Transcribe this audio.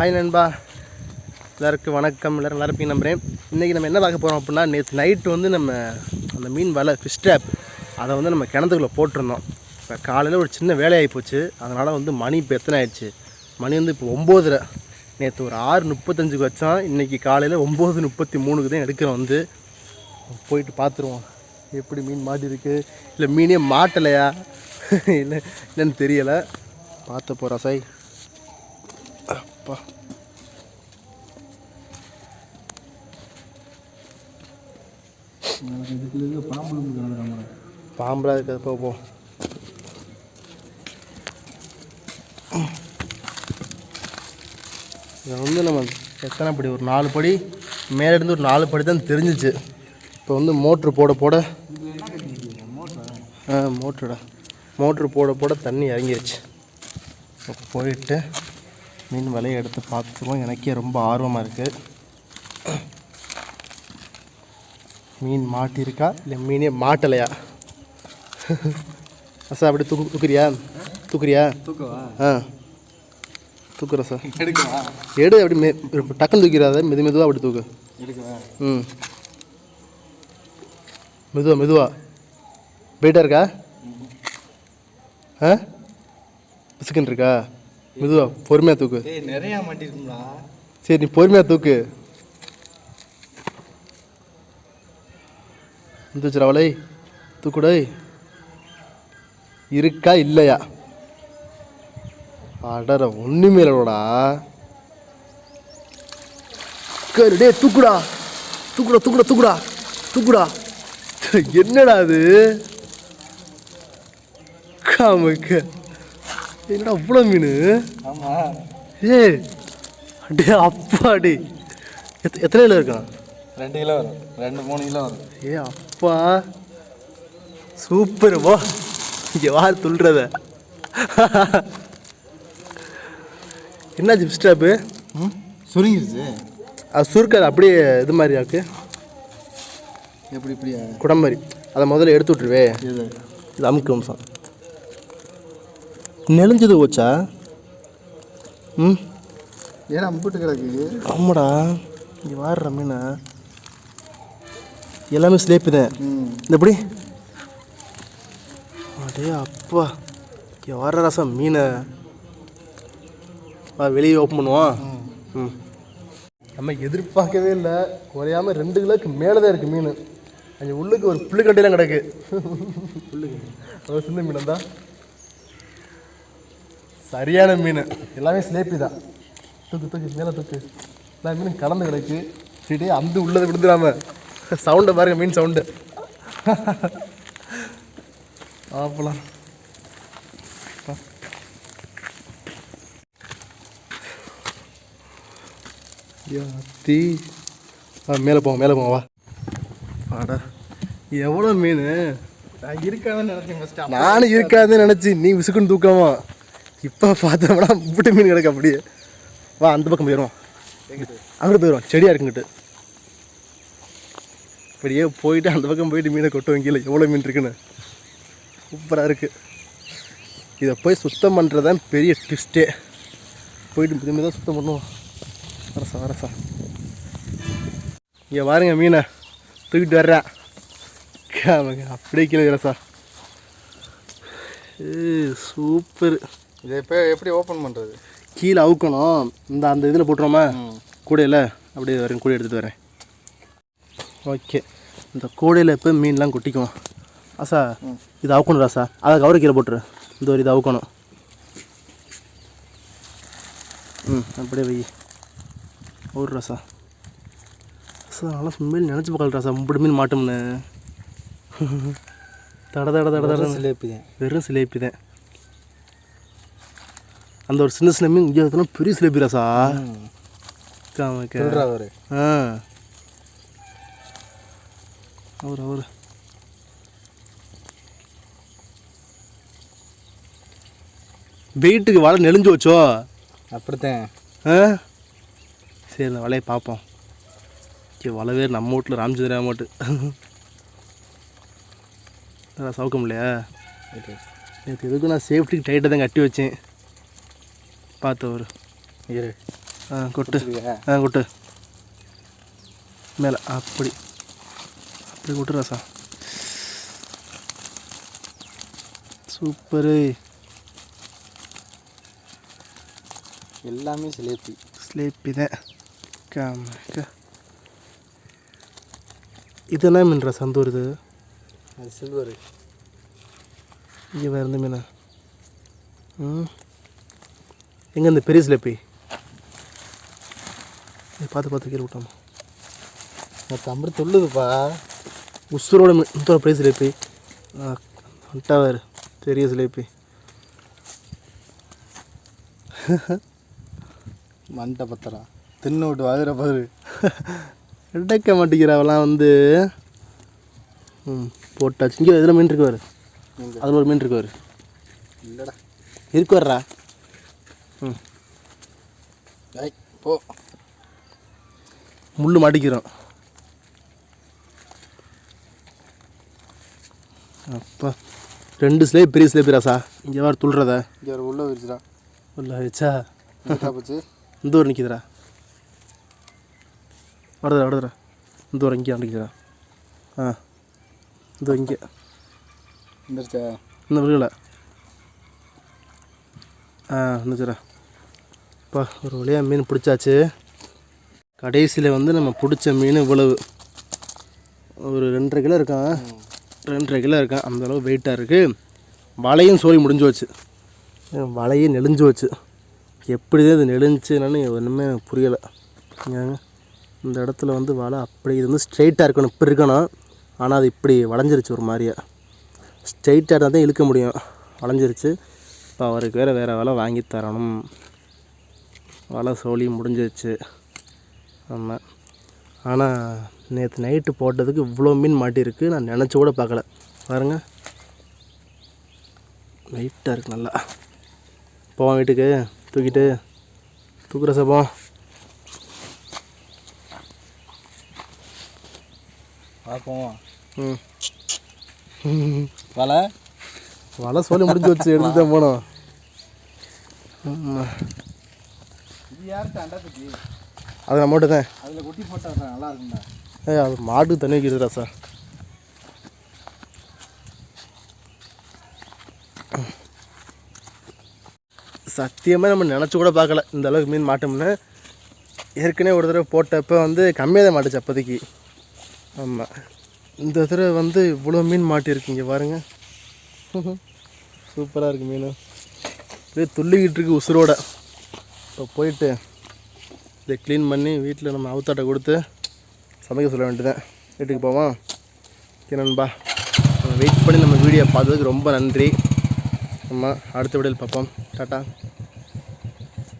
Hi நண்பா. எல்லாருக்கும் வணக்கம். எல்லோரும் நல்லா இருப்பீங்க நம்புகிறேன் இன்றைக்கி நம்ம என்ன பார்க்க போகிறோம் அப்படின்னா நேற்று நைட்டு வந்து நம்ம அந்த மீன் வலை ஃபிஷ் ட்ராப் அதை வந்து நம்ம கிணத்துக்குள்ளே போட்டிருந்தோம். இப்போ காலையில் ஒரு சின்ன வேலையாகி போச்சு. அதனால் வந்து மணி இப்போ எத்தனை ஆயிடுச்சு? மணி வந்து இப்போ ஒம்போதரை. நேற்று ஒரு ஆறு முப்பத்தஞ்சுக்கு வச்சோம் இன்றைக்கி காலையில் ஒம்பது முப்பத்தி மூணுக்கு தான் எடுக்கிறோம் வந்து. போயிட்டு பார்த்துருவோம். எப்படி மீன் மாட்டிருக்கு இல்லை மீனே மாட்டலையா? இல்லை என்னன்னு தெரியலை. பார்த்த போகிறா சாய் அப்பா பாம்பளா இருக்கிறது போ போ. இதை வந்து நம்ம எத்தனை படி? ஒரு நாலு படி. மேலே இருந்து ஒரு நாலு படி தான் தெரிஞ்சிச்சு. இப்போ வந்து மோட்ரு போட போட ஆ மோட்ருடா. மோட்ரு போட போட தண்ணி இறங்கிருச்சு. போயிட்டு மீன் வலையை எடுத்து பார்த்துருவோம் எனக்கே ரொம்ப ஆர்வமாக இருக்குது மீன் மாட்டியிருக்கா இல்லை மீனே மாட்டலையா? அசா அப்படி தூக்கு தூக்குறியா? தூக்குறியா? தூக்கவா? ஆ. தூக்குறேன் சார். எடு அப்படி மெ டக்குன்னு தூக்கிறாத. மெது மெதுவாக அப்படி தூக்கு. ம். மெதுவா மெதுவா. வெயிட்டாக இருக்கா? ஆ? பிசுக்குன்னு இருக்கா? மெதுவா பொறுமையாக தூக்கு. ஏய் நிறையா சரி நீ பொறுமையாக தூக்கு. வந்துச்சுடா அவளை. தூக்குடை இருக்கா இல்லையா? அடற ஒன்றுமே இல்லைடா கரு டே தூக்குடா. தூக்குடா தூக்குடா தூக்குடா. தூக்குடா. என்னடா அது? காமுக்க. என்னடா அவ்வளோ மீன்? ஆமா. ஏ அடே அப்பாடி எத் எத்தனை கிலோ இருக்கான் ரெண்டு கிலோ வரும். ரெண்டு மூணு கிலோ வரும். ஏ அப்பா. சூப்பர் வா. இங்கே வார் துள்ளுறத என்னாச்சு ஸ்டாப்பு ம்? சுருங்கிருச்சு. அது சுருக்காது அப்படியே இது மாதிரி ஆக்கு. எப்படி இப்படியா? குடம் மாதிரி. அதை முதல்ல எடுத்து விட்ருவே இது இது அமுக்கு வம்சம் நெளிஞ்சது போச்சா? ம்? ஏன்னா அம்பிட்டு கிடக்கு? ஆமாடா. இங்கே வாடுற மீனா. எல்லாமே ஸ்லேப்பு தான் இந்த எப்படி அடே அப்பா. இங்கே வர ரசம் மீனை. வெளியே ஓப்பன் பண்ணுவோம். ம். நம்ம எதிர்பார்க்கவே இல்லை. குறையாம ரெண்டு கிலோக்கு மேலே தான் இருக்குது மீன். அங்கே உள்ளுக்கு ஒரு புல்லுக்கட்டையெல்லாம் கிடக்கு. புல்லுக்கு ஒரு சின்ன மீன் தான் சரியான மீன். எல்லாமே ஸ்லேப்பி தான். தூக்கு தூக்கு மேலே தூக்கு. எல்லா மீனும் கலந்து கிடக்கு சரி அந்த உள்ளதை விழுந்துடாம சவுண்டை பாருங்க மீன் சவுண்டு ஆப்பலாம் தீ. ஆ மேலே போவோம் மேலே போவோம் வா. ஆடா எவ்வளோ மீன்? நான் இருக்காதுன்னு நினைச்சேன் நானும் இருக்காதுன்னு நினச்சி நீ விசுக்குன்னு தூக்காமா. இப்போ பார்த்தோம்னா முட்டை மீன் கிடக்கு அப்படியே. வா அந்த பக்கம் போயிடுவோம் அங்கிட்டு போயிடுவோம் செடியாக இருக்குங்கிட்டு இப்படியே போயிட்டு அந்த பக்கம் போயிட்டு மீனை கொட்டு வைக்கல எவ்வளோ மீன் இருக்குன்னு. சூப்பராக இருக்குது இதை போய் சுத்தம் பண்ணுறது தான் பெரிய ட்விஸ்ட்டே போயிட்டு மித தான் சுத்தம் பண்ணுவோம். வரசா வரசா. இங்கே பாருங்க மீனை. தூக்கிட்டு வர்றேன். ஆமாங்க அப்படியே கீழே சார் சூப்பர். இதை இப்போ எப்படி ஓப்பன் பண்ணுறது கீழே அவுக்கணும். இந்த அந்த இதில் போட்டுருவோமா? கூடையில்? அப்படியே வரேன் கூடை எடுத்துகிட்டு வரேன். ஓகே. இந்த கூடையில் இப்போ மீன்லாம் கொட்டிக்குவோம். ஆசா இது அவுக்கணும் ராசா அதை கவரை கீழே போட்டுரு. இந்த ஒரு இது அவுக்கணும். ம் அப்படியே வை. ஒரு ராசா ராசா நல்லா உண்மையில் நினச்சி பார்க்கல ராசா முப்பது மீன் மாட்டோம்னு. தட தட தட தட சிலேப்பி தான் வெறும் சிலேபி தான் அந்த ஒரு சின்ன சின்ன மீன் இங்கே இதெல்லாம் பெரிய சிலேபி ராசா அவரு. ஆ. அவர் அவர். வெயிட்டுக்கு வலை நெளிஞ்சு வச்சோ அப்படித்தான். ஆ? சரி இந்த வலையை பார்ப்போம். வலை வேறு நம்ம வீட்டில் ராமச்சந்திரா மாட்டு சவுக்கம் இல்லையா ஓகே. நேற்று எதுக்கும் நான் சேஃப்டிக்கு டைட்டாக தான் கட்டி வச்சேன். பார்த்து ஒரு இரு. ஆ கொட்டு? ஆ கொட்டு. மேலே அப்படி. அப்படி கொட்டு ராசா. சூப்பரு. எல்லாமே சிலேப்பி. ஸ்லேப்பி தான். காம இது என்ன மீன் ராசா? அந்த ஒரு இது? அது சில்வரு. இங்கே வேறு எந்த மீனா? ம். எங்கே இந்த பெரிய ஸ்லேப்பி இது பார்த்து பார்த்து கீழே விட்டாமா. நான் தம்பி தொல்லுதுப்பா உசுரோட இந்த பெரிய ஸ்லேப்பி வந்துட்டா வேறு. பெரிய ஸ்லேப்பி மண்டை பத்தரா. தின்னு விட்டு வாங்குற பாரு. எடுக்க மாட்டேங்கிறவெல்லாம் வந்து. ம் போட்டாச்சு. இங்கே இதில் மீன் இருக்கு பாரு. எங்க? அதில் ஒரு மீன் இருக்கு பாரு. இல்லைடா. இருக்கு வர்றா ம் ஐ போ. முள் மாட்டிக்கிறோம். அப்பா ரெண்டு ஸ்லேப் பெரிய ஸ்லேப் ராசா. இங்கே வேறு துள்ளுறத. இங்கே ஒரு உள்ள விரிச்சுடா உள்ள வச்சா? போச்சு? இந்த ஊர் நிற்கிதுடா வருதுடா வருதுடா. இந்த ஊர் இங்கே நிற்கிதுடா ஆ இந்த இங்கே. வந்துருச்சா இந்த விழுகல ஆ இருந்துச்சுடா அப்பா ஒரு வழியாக மீன் பிடிச்சாச்சு. கடைசியில் வந்து நம்ம பிடிச்ச மீன் இவ்வளவு. ஒரு ரெண்டரை கிலோ இருக்கான் ரெண்டரை கிலோ இருக்கான் அந்தளவு வெயிட்டாக இருக்குது வலையும் சோழி முடிஞ்சு வச்சு வலையும் நெளிஞ்சு வச்சு எப்படி தான் இது நெளிஞ்சுன்னு என்னன்னு ஒன்றுமே புரியலை. இந்த இடத்துல வந்து வலை அப்படி இது வந்து ஸ்ட்ரைட்டாக இருக்கணும். இப்படி இருக்கணும். ஆனால் அது இப்படி வளைஞ்சிருச்சு ஒரு மாதிரியா. ஸ்ட்ரைட்டாக இருந்தால் தான் இழுக்க முடியும். வளைஞ்சிருச்சு. இப்போ அவருக்கு வேறு வேறு வலை வாங்கி தரணும். வலை சோழி முடிஞ்சிருச்சு. ஆமாம் ஆனால் நேற்று நைட்டு போட்டதுக்கு இவ்வளோ மீன் மாட்டியிருக்கு நான் நினச்சி கூட பார்க்கல. பாருங்க. வெயிட்டாக இருக்கு நல்லா. போவோம் வீட்டுக்கு. தூக்கிட்டு. தூக்குற சப்போம் பார்ப்போம். ம். வலை? வலை சோழி முடிஞ்சு வச்சு எடுத்து தான் போனோம். ஆமா. இது அது நம்ம தான். அதில் குட்டி போட்டா நல்லா இருக்கும்டா. ஏய் அது மாட்டுக்கு தண்ணி வைக்கிறதுடா சார். சத்தியமாக நம்ம நினச்சி கூட பார்க்கல. இந்த அளவுக்கு மீன் மாட்டோம்னு. ஏற்கனவே ஒரு தடவை போட்டப்போ வந்து கம்மியாக தான் மாட்டுச்சு அப்போதைக்கு. ஆமாம் இந்த தடவை வந்து இவ்வளோ மீன் மாட்டியிருக்கு இங்கே பாருங்க. சூப்பராக இருக்குது மீன். அப்படியே துள்ளிக்கிட்டு இருக்கு உசுரோட. இப்போ போயிட்டு இதை க்ளீன் பண்ணி வீட்டில் நம்ம அவுத்தாட்டை கொடுத்து சமைக்க சொல்ல வேண்டியதான் வீட்டுக்கு போவோம். ஓகே நண்பா. வெயிட் பண்ணி நம்ம வீடியோ பார்த்ததுக்கு ரொம்ப நன்றி. நம்ம அடுத்த வீடியோவில் பார்ப்போம். டாட்டா.